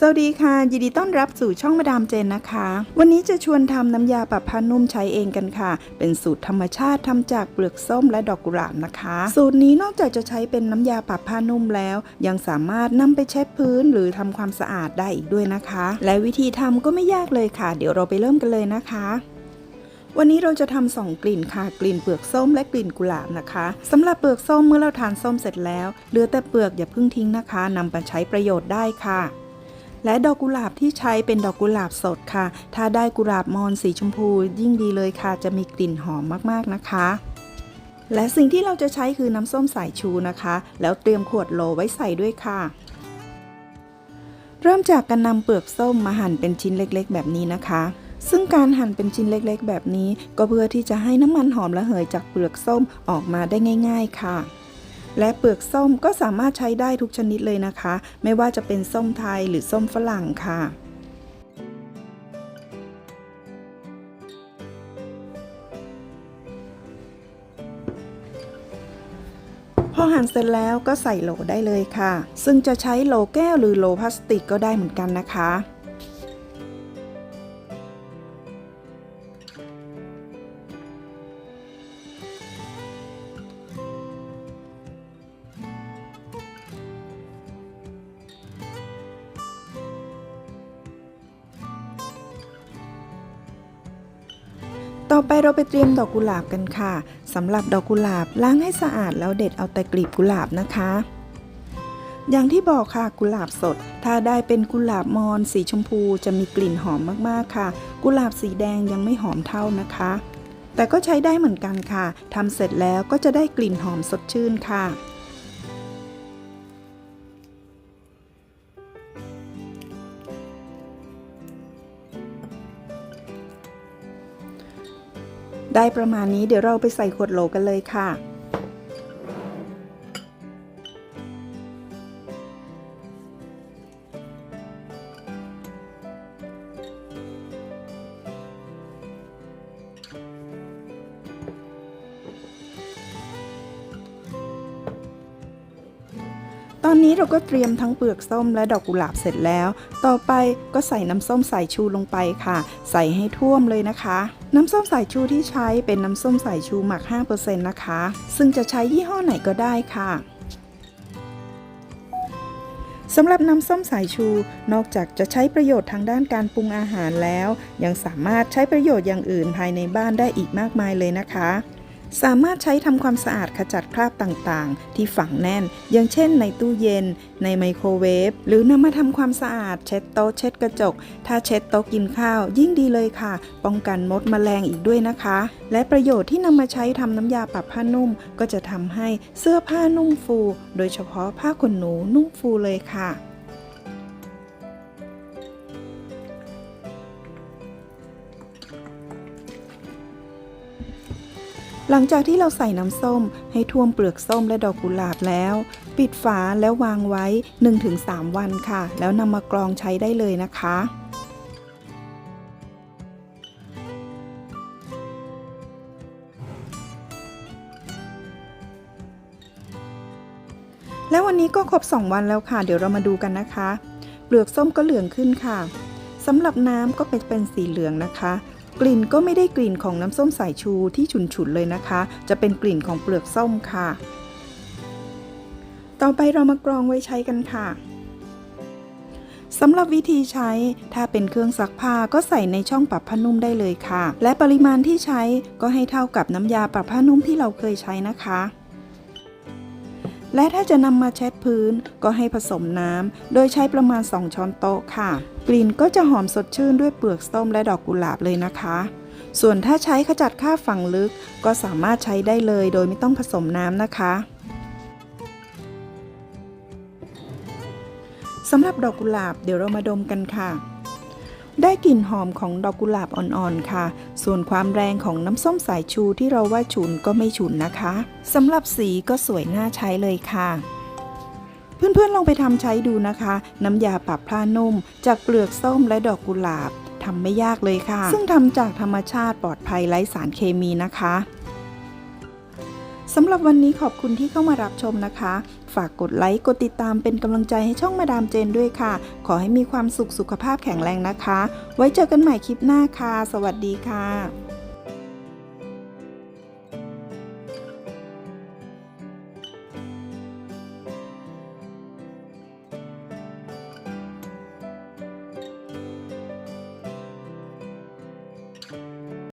สวัสดีค่ะ ยินดีต้อนรับสู่ช่องมาดามเจนนะคะ วันนี้จะชวนทำน้ำยาปรับผ้านุ่มใช้เองกันค่ะ เป็นสูตรธรรมชาติทำจากเปลือกส้มและดอกกุหลาบนะคะ สูตรนี้นอกจากจะใช้เป็นน้ำยาปรับผ้านุ่มแล้ว ยังสามารถนำไปเช็ดพื้นหรือทำความสะอาดได้อีกด้วยนะคะ และวิธีทำก็ไม่ยากเลยค่ะ เดี๋ยวเราไปเริ่มกันเลยนะคะวันนี้เราจะทำสองกลิ่นค่ะ กลิ่นเปลือกส้มและกลิ่นกุหลาบนะคะสำหรับเปลือกส้มเมื่อเราทานส้มเสร็จแล้วเหลือแต่เปลือกอย่าเพิ่งทิ้งนะคะนำไปใช้ประโยชน์ได้ค่ะ และดอกกุหลาบที่ใช้เป็นดอกกุหลาบสดค่ะ ถ้าได้กุหลาบมอนสีชมพูยิ่งดีเลยค่ะ จะมีกลิ่นหอมมากๆนะคะ และสิ่งที่เราจะใช้คือน้ำส้มสายชูนะคะ แล้วเตรียมขวดโหลไว้ใส่ด้วยค่ะเริ่มจากการนำเปลือกส้มมาหั่นเป็นชิ้นเล็กๆ แบบนี้นะคะ ซึ่งการหั่นเป็นชิ้นเล็กๆ แบบนี้ ก็เพื่อที่จะให้น้ำมันหอมระเหยจากเปลือกส้มออกมาได้ง่าย ๆ ค่ะ และเปลือกส้มก็สามารถใช้ได้ทุกชนิดเลยนะคะ ไม่ว่าจะเป็นส้มไทยหรือส้มฝรั่งค่ะพอหั่นเสร็จแล้วก็ใส่โหลได้เลยค่ะ ซึ่งจะใช้โหลแก้วหรือโหลพลาสติกก็ได้เหมือนกันนะคะ ต่อไปเราไปเตรียมดอกกุหลาบกันค่ะสำหรับดอกกุหลาบล้างให้สะอาดแล้วเด็ดเอาแต่กลีบกุหลาบนะคะ อย่างที่บอกค่ะกุหลาบสด ถ้าได้เป็นกุหลาบมอนสีชมพูจะมีกลิ่นหอมมากๆค่ะ กุหลาบสีแดงยังไม่หอมเท่านะคะ แต่ก็ใช้ได้เหมือนกันค่ะทำเสร็จแล้วก็จะได้กลิ่นหอมสดชื่นค่ะ ได้ประมาณนี้เดี๋ยวเราไปใส่ขวดโหลกันเลยค่ะ ตอนนี้เราก็เตรียมทั้งเปลือกส้มและดอกกุหลาบเสร็จแล้ว ต่อไปก็ใส่น้ำส้มสายชูลงไปค่ะ ใส่ให้ท่วมเลยนะคะ น้ำส้มสายชูที่ใช้เป็นน้ำส้มสายชูหมัก 5%นะคะ ซึ่งจะใช้ยี่ห้อไหนก็ได้ค่ะสำหรับน้ำส้มสายชู นอกจากจะใช้ประโยชน์ทางด้านการปรุงอาหารแล้ว ยังสามารถใช้ประโยชน์อย่างอื่นภายในบ้านได้อีกมากมายเลยนะคะ สามารถใช้ทำความสะอาดขจัดคราบต่างๆ ที่ฝังแน่น อย่างเช่นในตู้เย็น ในไมโครเวฟ หรือนำมาทำความสะอาด เช็ดโต๊ะเช็ดกระจก ถ้าเช็ดโต๊ะกินข้าว ยิ่งดีเลยค่ะ ป้องกันมดแมลงอีกด้วยนะคะ และประโยชน์ที่นำมาใช้ทำน้ำยาปรับผ้านุ่ม ก็จะทำให้เสื้อผ้านุ่มฟู โดยเฉพาะผ้าขนหนูนุ่มฟูเลยค่ะ หลังจากที่เราใส่น้ำส้มให้ท่วมเปลือกส้มและดอกกุหลาบแล้ว ปิดฝาแล้ววางไว้ 1-3 วันค่ะ แล้วนำมากรองใช้ได้เลยนะคะและวันนี้ก็ครบ 2 วันแล้วค่ะ เดี๋ยวเรามาดูกันนะคะ เปลือกส้มก็เหลืองขึ้นค่ะสำหรับน้ำก็เป็นเป็นสีเหลืองนะคะ กลิ่นก็ไม่ได้กลิ่นของน้ำส้มสายชูที่ฉุนๆเลยนะคะ จะเป็นกลิ่นของเปลือกส้มค่ะ ต่อไปเรามากรองไว้ใช้กันค่ะสำหรับวิธีใช้ ถ้าเป็นเครื่องซักผ้าก็ใส่ในช่องปรับผ้านุ่มได้เลยค่ะ และปริมาณที่ใช้ก็ให้เท่ากับน้ำยาปรับผ้านุ่มที่เราเคยใช้นะคะ และถ้าจะนำมาเช็ดพื้นก็ให้ผสมน้ำ โดยใช้ประมาณ 2 ช้อนโต๊ะค่ะ กลิ่นก็จะหอมสดชื่นด้วยเปลือกส้มและดอกกุหลาบเลยนะคะ ส่วนถ้าใช้ขจัดคราฝังลึกก็สามารถใช้ได้เลยโดยไม่ต้องผสมน้ำนะคะสำหรับดอกกุหลาบเดี๋ยวเรามาดมกันค่ะ ได้กลิ่นหอมของดอกกุหลาบอ่อนๆค่ะ ส่วนความแรงของน้ำส้มสายชูที่เราว่าฉุนก็ไม่ฉุนนะคะสำหรับสีก็สวยน่าใช้เลยค่ะ เพื่อนๆลองไปทำใช้ดูนะคะ น้ำยาปรับผ้านุ่ม จากเปลือกส้มและดอกกุหลาบทำไม่ยากเลยค่ะ ซึ่งทำจากธรรมชาติปลอดภัยไร้สารเคมีนะคะ สำหรับวันนี้ขอบคุณที่เข้ามารับชมนะคะ ฝากกดไลค์กดติดตามเป็นกำลังใจให้ช่องมาดามเจนด้วยค่ะ ขอให้มีความสุขสุขภาพแข็งแรงนะคะ ไว้เจอกันใหม่คลิปหน้าค่ะ สวัสดีค่ะ